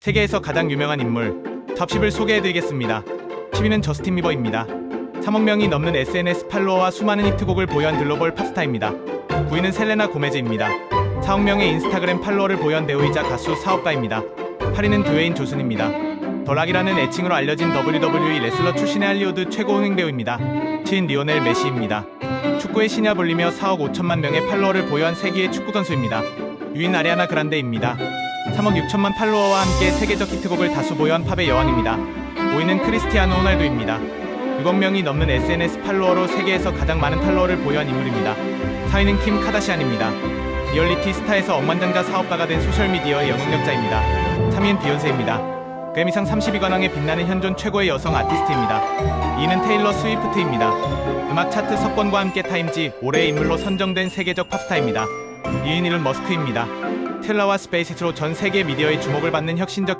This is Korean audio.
세계에서 가장 유명한 인물 탑10을 소개해드리겠습니다. 10위는 저스틴 비버입니다. 3억 명이 넘는 SNS 팔로워와 수많은 히트곡을 보유한 글로벌 팝스타입니다. 9위는 셀레나 고메즈입니다. 4억 명의 인스타그램 팔로워를 보유한 배우이자 가수 사업가입니다. 8위는 드웨인 조슨입니다. 더락이라는 애칭으로 알려진 WWE 레슬러 출신의 할리우드 최고 흥행 배우입니다. 7인 리오넬 메시입니다. 축구의 신야 불리며 4억 5천만 명의 팔로워를 보유한 세계의 축구 선수입니다. 6인 아리아나 그란데입니다. 3억 6천만 팔로워와 함께 세계적 히트곡을 다수 보유한 팝의 여왕입니다. 5위는 크리스티아노 호날두입니다. 6억 명이 넘는 SNS 팔로워로 세계에서 가장 많은 팔로워를 보유한 인물입니다. 4위는 킴 카다시안입니다. 리얼리티 스타에서 억만장자 사업가가 된 소셜미디어의 영향력자입니다. 3위는 비욘세입니다. 그래미상 32관왕에 빛나는 현존 최고의 여성 아티스트입니다. 2위는 테일러 스위프트입니다. 음악 차트 석권과 함께 타임지 올해의 인물로 선정된 세계적 팝스타입니다. 2위는 일론 머스크입니다. 텔라와 스페이스로 전 세계 미디어의 주목을 받는 혁신적